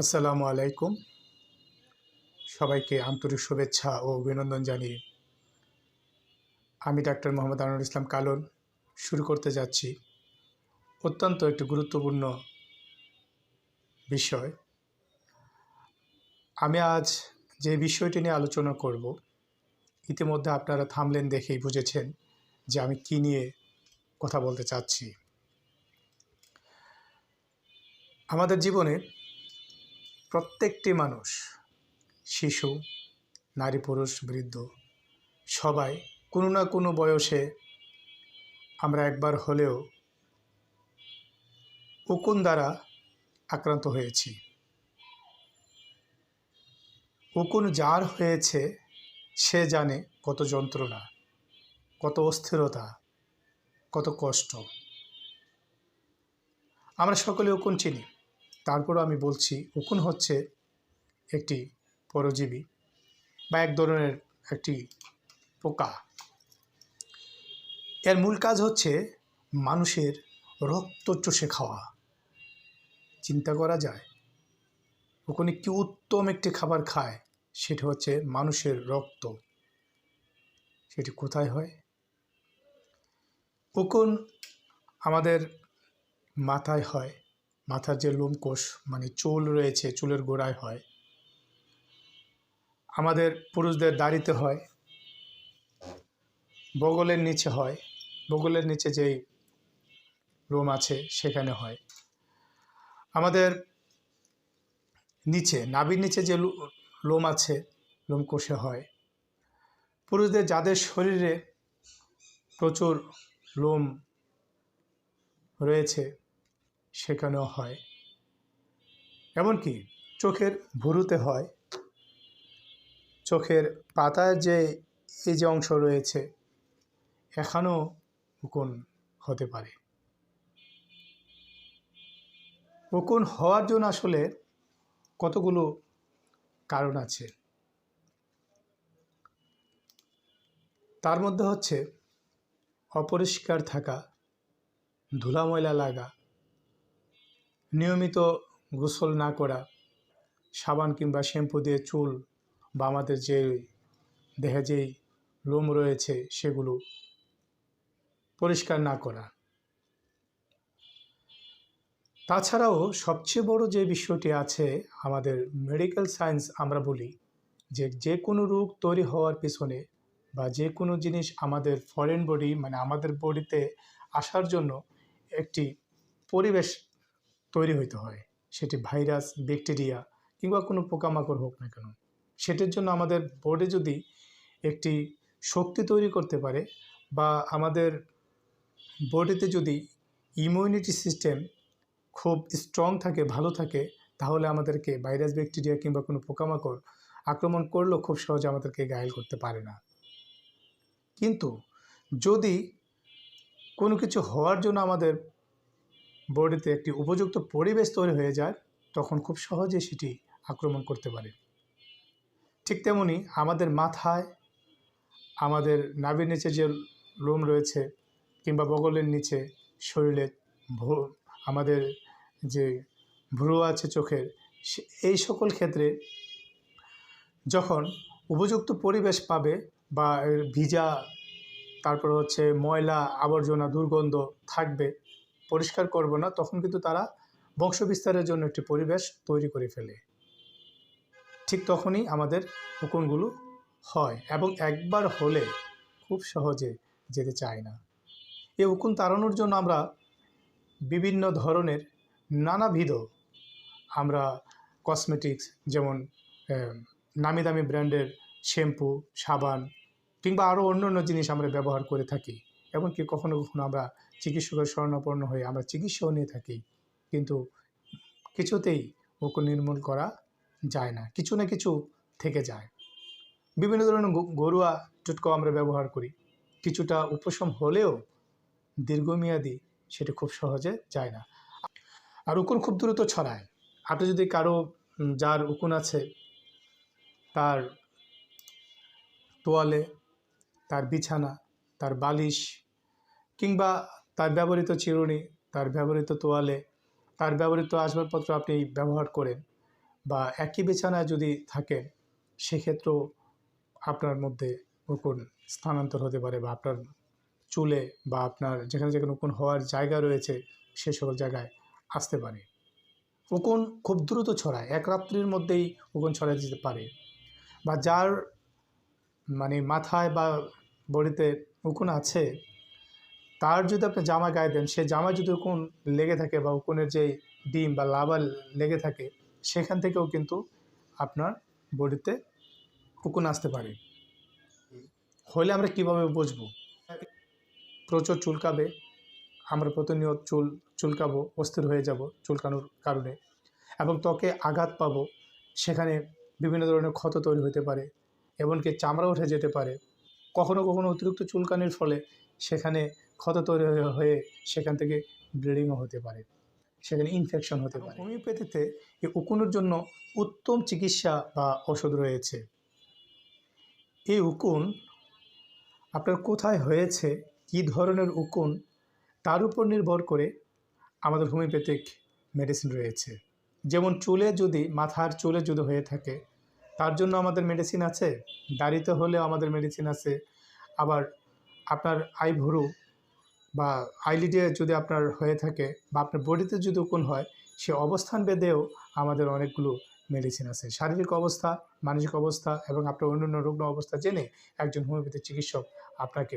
আসসালামু আলাইকুম। সবাইকে আন্তরিক শুভেচ্ছা ও অভিনন্দন জানিয়ে আমি ডাক্তার মোহাম্মদ আনোয়ার ইসলাম কালন শুরু করতে যাচ্ছি অত্যন্ত একটি গুরুত্বপূর্ণ বিষয়। আমি আজ যে বিষয়টি নিয়ে আলোচনা করব, ইতিমধ্যে আপনারা থামলেন দেখেই বুঝেছেন যে আমি কি নিয়ে কথা বলতে চাচ্ছি। আমাদের জীবনে প্রত্যেকটি মানুষ, শিশু, নারী, পুরুষ, বৃদ্ধ, সবাই কোনো না কোনো বয়সে আমরা একবার হলেও উকুন দ্বারা আক্রান্ত হয়েছি। উকুন যার হয়েছে, সে জানে কত যন্ত্রণা, কত অস্থিরতা, কত কষ্ট। আমরা সকলে উকুন চিনি। তারপরও আমি বলছি, উকুন হচ্ছে একটি পরজীবী বা এক ধরনের একটি পোকা। এর মূল কাজ হচ্ছে মানুষের রক্ত চষে খাওয়া। চিন্তা করা যায়, উকুনে কি উত্তম একটি খাবার খায়, সেটা হচ্ছে মানুষের রক্ত। সেটি কোথায় হয়? উকুন আমাদের মাথায় হয় মাথার যে লোমকোষ মানে চুল রয়েছে, চুলের গোড়ায় হয়, আমাদের পুরুষদের দাড়িতে হয়, বগলের নিচে হয়, বগলের নিচে যেই লোম আছে সেখানে হয়। আমাদের নিচে, নাভির নিচে যে লোম আছে, লোমকোষে হয়। পুরুষদের যাদের শরীরে প্রচুর লোম রয়েছে সেখানেও হয়। এমনকি চোখের ভুরুতে হয়। চোখের পাতার যে এই যে অংশ রয়েছে, এখানেও উকুন হতে পারে। উকুন হওয়ার জন্য আসলে কতগুলো কারণ আছে? তার মধ্যে হচ্ছে অপরিষ্কার থাকা ধুলা ময়লা লাগা নিয়মিত গোসল না করা, সাবান কিংবা শ্যাম্পু দিয়ে চুল বা আমাদের যে দেহে যেই লোম রয়েছে সেগুলো পরিষ্কার না করা। তাছাড়াও সবচেয়ে বড় যে বিষয়টি আছে আমাদের মেডিকেল সায়েন্স আমরা বলি যে যে কোনো রোগ তৈরি হওয়ার পিছনে বা যে কোনো জিনিস আমাদের ফরেন বডি মানে আমাদের বডিতে আসার জন্য একটি পরিবেশ তৈরি হইতে হয়। সেটি ভাইরাস, ব্যাকটেরিয়া কিংবা কোনো পোকামাকড় হোক না কেন। সেটির জন্য আমাদের বডি যদি একটি শক্তি তৈরি করতে পারে বা আমাদের বডিতে যদি ইমিউনিটি সিস্টেম খুব স্ট্রং থাকে, ভালো থাকে, তাহলে আমাদেরকে ভাইরাস ব্যাকটেরিয়া কিংবা কোনো পোকামাকড় আক্রমণ করলেও খুব সহজে আমাদেরকে ঘায়েল করতে পারে না। কিন্তু যদি কোনো কিছু হওয়ার জন্য আমাদের বডিতে একটি উপযুক্ত পরিবেশ তৈরি হয়ে যায়, তখন খুব সহজে সেটি আক্রমণ করতে পারে। ঠিক তেমনি আমাদের মাথায়, আমাদের নাভির নিচে যে লোম রয়েছে কিংবা বগলের নিচে শরীরে আমাদের যে ভ্রু আছে চোখের এই সকল ক্ষেত্রে যখন উপযুক্ত পরিবেশ পাবে বা ভিজা, তারপর হচ্ছে ময়লা, আবর্জনা, দুর্গন্ধ থাকবে পরিষ্কার করব না, তখন কিন্তু তারা বংশ বিস্তারের জন্য একটি পরিবেশ তৈরি করে ফেলে। ঠিক তখনই আমাদের উকুনগুলো হয় এবং একবার হলে খুব সহজে যেতে চায় না। এই উকুন তাড়ানোর জন্য আমরা বিভিন্ন ধরনের নানাবিধ আমরা কসমেটিক্স যেমন নামি দামি ব্র্যান্ডের শ্যাম্পু, সাবান কিংবা আরও অন্য অন্য জিনিস আমরা ব্যবহার করে থাকি। এমনকি কখনো কখনো আমরা চিকিৎসকের শরণাপন্ন হয়ে আমরা চিকিৎসাও নিয়ে থাকি, কিন্তু কিছুতেই উকুন নির্মূল করা যায় না, কিছু না কিছু থেকে যায়। বিভিন্ন ধরনের গ- ঘরোয়া টোটকাও আমরা ব্যবহার করি, কিছুটা উপশম হলেও দীর্ঘমেয়াদী সেটি খুব সহজে যায় না। আর উকুন খুব দ্রুত ছড়ায়। আপনি যদি কারও যার উকুন আছে, তার তোয়ালে, তার বিছানা, তার বালিশ কিংবা তার ব্যবহৃত চিরুনি, তার ব্যবহৃত তোয়ালে, তার ব্যবহৃত আসবাবপত্র আপনি ব্যবহার করেন বা একই বিছানায় যদি থাকেন, সেক্ষেত্রেও আপনার মধ্যে উকুন স্থানান্তর হতে পারে বা আপনার চুলে বা আপনার যেখানে যেখানে উকুন হওয়ার জায়গা রয়েছে, সে সকল জায়গায় আসতে পারে। উকুন খুব দ্রুত ছড়ায়, এক রাত্রির মধ্যেই উকুন ছড়ায় যেতে পারে বা যার মানে মাথায় বা বডিতে উকুন আছে তার যদি আপনি জামা গায়ে দেন, সে জামা যদি উকুন লেগে থাকে বা উকুনের যে ডিম বা লাভা লেগে থাকে, সেখান থেকেও কিন্তু আপনার বডিতে উকুন আসতে পারে। হলে আমরা কীভাবে বুঝব? প্রচুর চুলকাবে, আমরা প্রতিনিয়ত চুল, চুলকাবো, অস্থির হয়ে যাব চুলকানোর কারণে। এবং ত্বকে আঘাত পাবো, সেখানে বিভিন্ন ধরনের ক্ষত তৈরি হতে পারে, এমনকি চামড়া উঠে যেতে পারে। কখনো কখনো অতিরিক্ত চুলকানির ফলে সেখানে ক্ষত তৈরি হয়ে- সেখান থেকে ব্লিডিংও হতে পারে। সেখানে ইনফেকশন হতে পারে। হোমিওপ্যাথিতে এই উকুনের জন্য উত্তম চিকিৎসা বা ওষুধ রয়েছে। এই উকুন আপনার কোথায় হয়েছে কী ধরনের উকুন তার উপর নির্ভর করে আমাদের হোমিওপ্যাথিক মেডিসিন রয়েছে। যেমন চুলে যদি মাথার চুলে যদি হয়ে থাকে তার জন্য আমাদের মেডিসিন আছে দাড়িতে হলেও আমাদের মেডিসিন আছে। আবার আপনার আইভুরু বা আইলিডে যদি আপনার হয়ে থাকে বা আপনার বডিতে যদি কোন হয়, সে অবস্থান বেঁধেও আমাদের অনেকগুলো মেডিসিন আছে। শারীরিক অবস্থা, মানসিক অবস্থা এবং আপনার অন্যান্য রুগ্ন অবস্থা জেনে একজন হোমিওপ্যাথি চিকিৎসক আপনাকে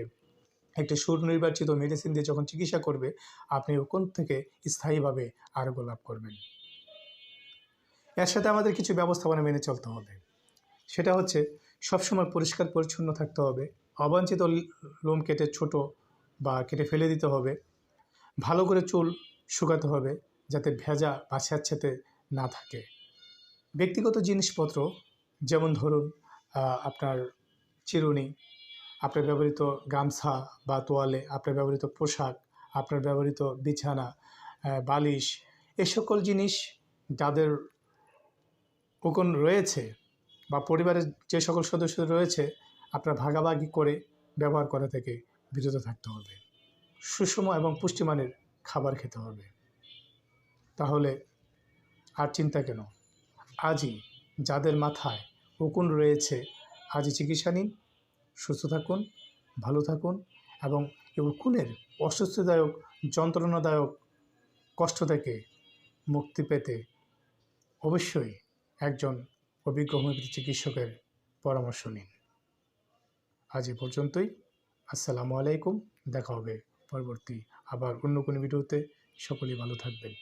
একটি সুনির্বাচিত মেডিসিন দিয়ে যখন চিকিৎসা করবে, আপনি উকুন থেকে স্থায়ীভাবে আরোগ্য লাভ করবেন। এর সাথে আমাদের কিছু ব্যবস্থাপনা মেনে চলতে হবে। সেটা হচ্ছে সবসময় পরিষ্কার পরিচ্ছন্ন থাকতে হবে। অবাঞ্ছিত লোম কেটে ছোট বা কেটে ফেলে দিতে হবে। ভালো করে চুল শুকাতে হবে যাতে ভেজা বা স্যাঁতস্যাঁতে না থাকে। ব্যক্তিগত জিনিসপত্র যেমন ধরুন আপনার চিরুনি, আপনার ব্যবহৃত গামছা বা তোয়ালে, আপনার ব্যবহৃত পোশাক, আপনার ব্যবহৃত বিছানা বালিশ, এ সকল জিনিস যাদের উকুন রয়েছে বা পরিবারের যে সকল সদস্য রয়েছে, আপনার ভাগাভাগি করে ব্যবহার করা থেকে বিরত থাকতে হবে। সুষম এবং পুষ্টিমানের খাবার খেতে হবে। তাহলে আর চিন্তা কেন? আজই যাদের মাথায় উকুন রয়েছে, আজই চিকিৎসা নিন, সুস্থ থাকুন, ভালো থাকুন এবং এই উকুনের অস্বস্তিদায়ক, যন্ত্রণাদায়ক কষ্ট থেকে মুক্তি পেতে অবশ্যই একজন অভিজ্ঞ হোমিওপ্যাথি চিকিৎসকের পরামর্শ নিন। আজ এ পর্যন্তই। আসসালামু আলাইকুম দেখা হবে পরবর্তী আবার অন্য কোনো ভিডিওতে। সকলেই ভালো থাকবেন।